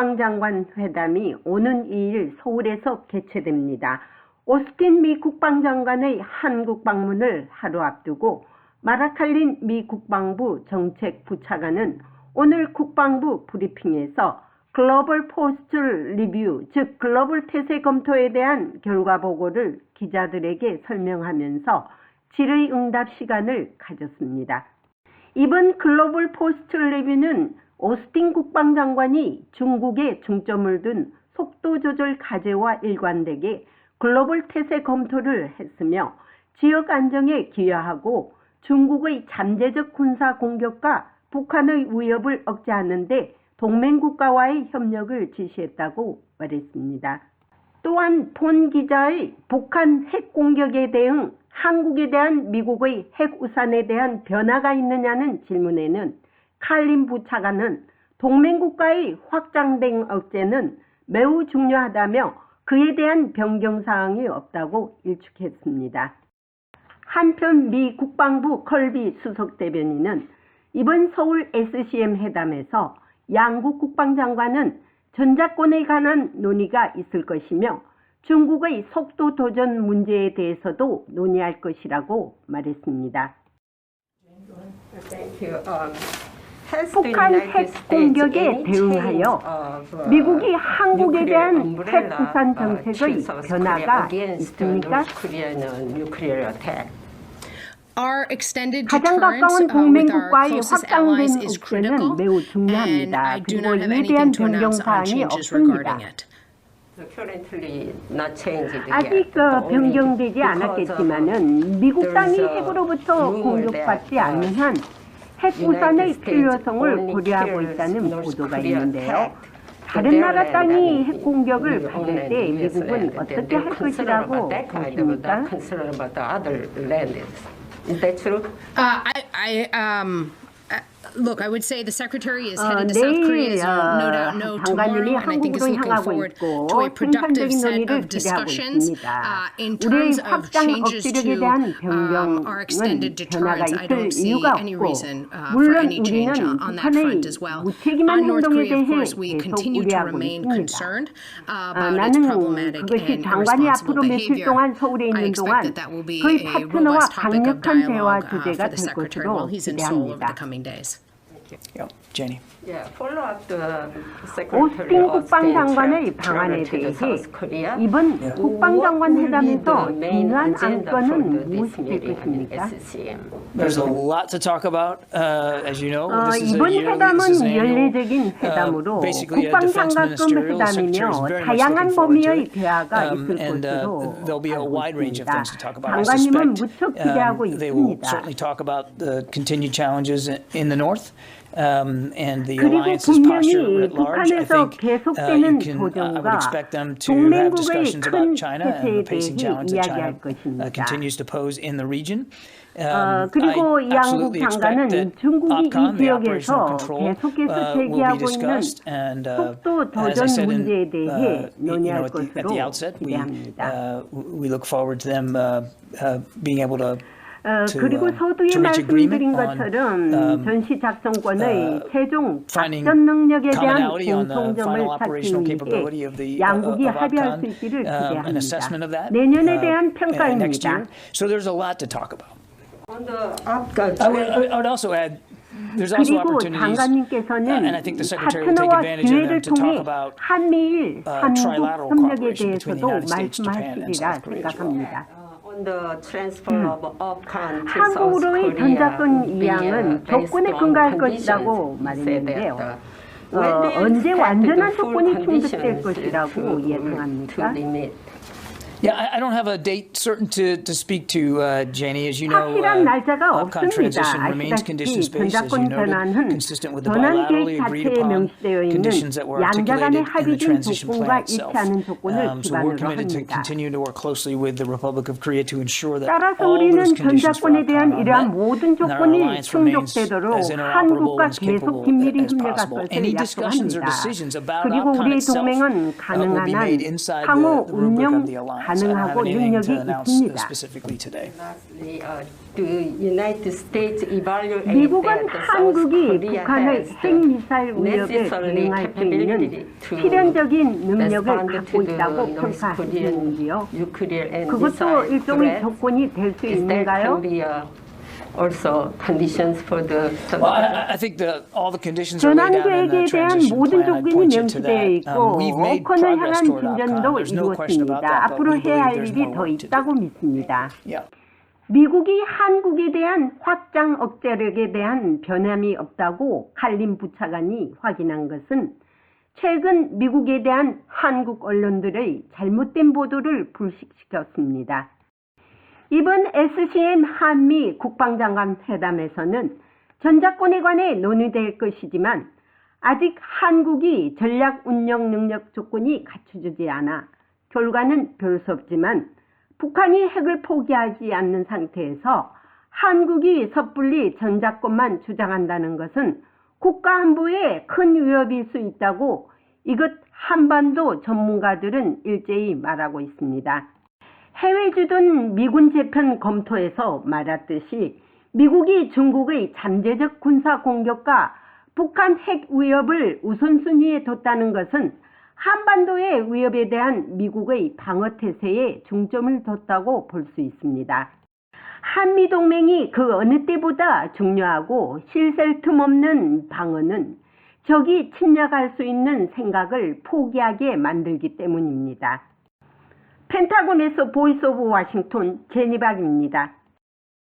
국방장관 회담이 오는 2일 서울에서 개최됩니다. 오스틴 미 국방장관의 한국 방문을 하루 앞두고 마라칼린 미 국방부 정책 부차관은 오늘 국방부 브리핑에서 글로벌 포스트 리뷰, 즉 글로벌 태세 검토에 대한 결과 보고를 기자들에게 설명하면서 질의응답 시간을 가졌습니다. 이번 글로벌 포스트 리뷰는 오스틴 국방장관이 중국에 중점을 둔 속도 조절 과제와 일관되게 글로벌 태세 검토를 했으며 지역 안정에 기여하고 중국의 잠재적 군사 공격과 북한의 위협을 억제하는 데 동맹국가와의 협력을 지시했다고 말했습니다. 또한 본 기자의 북한 핵 공격에 대응 한국에 대한 미국의 핵 우산에 대한 변화가 있느냐는 질문에는 칼린 부차관은 동맹국가의 확장된 억제는 매우 중요하다며 그에 대한 변경 사항이 없다고 일축했습니다. 한편 미 국방부 컬비 수석 대변인은 이번 서울 SCM 회담에서 양국 국방장관은 전자권에 관한 논의가 있을 것이며 중국의 속도 도전 문제에 대해서도 논의할 것이라고 말했습니다. Um, 북한 핵 공격에 대응하여 uh, 미국이 한국에 대한 핵 uh, 정책의 변화가 있습니까? Uh, 가장 가까운 uh, 동맹국과의 확장된 critical, 매우 중요합니다. 그리고 이에 대한 to 변경 announce on 사항이 changes 없습니다. 아직 그 변경되지 않았겠지만은 미국 땅이 핵으로부터 공격받지 uh, 않는 한 핵 United 우산의 States 필요성을 고려하고 있다는 보도가 있는데요. 다른 나라 땅이 핵 공격을 받을 때 미국은. 어떻게 할 것이라고 보십니까? not concerned about the other land. Is that true? Uh, I, I, um, uh, look, I would say the secretary is headed to South Korea, no doubt no tomorrow, and I think is looking forward to a productive set of discussions uh, in terms of changes to uh, our extended deterrence. I don't see any reason uh, for any change uh, on that front as well. On North Korea, of course, we continue to remain concerned uh, about its problematic and irresponsible behavior. I expect that that will be a robust topic of dialogue uh, for the secretary while he's in Seoul over the coming days. Yep, Janie. Yeah, follow up the Secretary 오스틴 국방장관의 방안에 대해. 이번 국방장관 회담에서 중요한 안건은 무엇이 될 것입니까? There's a lot to talk about, uh, as you know. 어, This is a 이번 yearly, 회담은 annual, 연례적인 uh, 회담으로 basically a defense 국방장관급 ministerial. 회담이며 very much 다양한 looking forward to 범위의 it. 대화가 Um, 있을 and uh, 것으로 there'll be a 알고 wide range of 있습니다. things to talk about. I 장관님은 suspect 무척 기대하고 um, they will 있습니다. certainly talk about the continued challenges in- in the north. Um, and the 그리고 alliance's posture 분명히 writ large, I 북한에서 think uh, 계속되는 you can, uh, I would 도전과 expect them to have 동맹국의 discussions 큰 about China and 태세에 the pacing 대해 challenge that China 이야기할 것입니다. uh, continues to pose in the region. 어, Um, 그리고 I 양국 absolutely expect 장관은 that 중국이 이 OPCON, the operational 지역에서 control, 계속해서 uh, will be 제기하고 있는 discussed. And uh, 속도 as I 도전 said in, 문제에 대해 uh, you know, 논의할 at the, at 것으로 the outset, we, 기대합니다. Uh, uh, uh, 어, 그리고 uh, 서두에 말씀드린 것처럼 um, 전시 작전권의 uh, 최종 작전 능력에 대한 공통점을 찾기 operational capability of the 위해 양국이 uh, 합의할 수 있기를 um, an assessment of 기대합니다. that 내년에 uh, 대한 uh, next year. 평가입니다. So there's a lot to talk about. On the Afghan I would, I would- I would also add, there's also 그리고 opportunities, uh, 장관님께서는 and I think the secretary will take 파트너와 기회를 to talk 통해 about 한미일, uh, 한국 trilateral 협력에 대해서도 말씀하시리라. 생각합니다. Uh, on the transfer of to South 한국으로의 Korea 전작권 would be, 이양은 uh, based 조건에 on 근거할. 것이라고 said 말했는데요. that, uh, 어, when 언제 expect 완전한 full 조건이 충족될 것이라고 to- 예상합니까? limit? Yeah, I, I, don't have a date certain to, to speak to, uh, Janie. As you know, uh, transition remains condition based, as you noted, consistent with the bilaterally agreed upon conditions that were articulated in the transition plan itself. Um, so we're committed to continuing to work closely with the Republic of Korea to ensure that all those conditions are met, and our alliance remains as interoperable and as capable as possible. Any discussions or decisions about upcon itself uh, will be made inside the, the rubric of the alliance. 가능하고 능력이 uh, 있습니다. specifically today. Lastly, uh, the United States evaluate 미국은 한국이 북한의 핵미사일 위협에 대응할 수 있는 필연적인 능력을 갖고 있다고 and 그것도 일종의. 조건이 될 수 있는가요? Uh, also conditions for the Well, I, I think the, all the conditions are laid 전환 out in the 계획에 대한 transition 모든 plan. I 조건이 point you to 명시되어 that. 있고 Um, we've made progress 향한 toward 진전도 outcome. There's no question about 이루었습니다. that, but 앞으로 we 해야 할 believe there's 일이 more 더 work to do. 있다고 믿습니다. Yeah. 미국이 한국에 대한 확장 억제력에 대한 변함이 없다고 칼린 부차관이 확인한 것은 최근 미국에 대한 한국 언론들의 잘못된 보도를 불식시켰습니다. 이번 SCM 한미 국방장관 회담에서는 전작권에 관해 논의될 것이지만 아직 한국이 전략 운영 능력 조건이 갖춰지지 않아 결과는 별 수 없지만 북한이 핵을 포기하지 않는 상태에서 한국이 섣불리 전작권만 주장한다는 것은 국가 안보에 큰 위협일 수 있다고 이것 한반도 전문가들은 일제히 말하고 있습니다. 해외 주둔 미군 재편 검토에서 말했듯이 미국이 중국의 잠재적 군사 공격과 북한 핵 위협을 우선순위에 뒀다는 것은 한반도의 위협에 대한 미국의 방어 태세에 중점을 뒀다고 볼 수 있습니다. 한미 동맹이 그 어느 때보다 중요하고 실셀 틈 없는 방어는 적이 침략할 수 있는 생각을 포기하게 만들기 때문입니다. 펜타곤에서 보이스 오브 워싱턴 제니박입니다.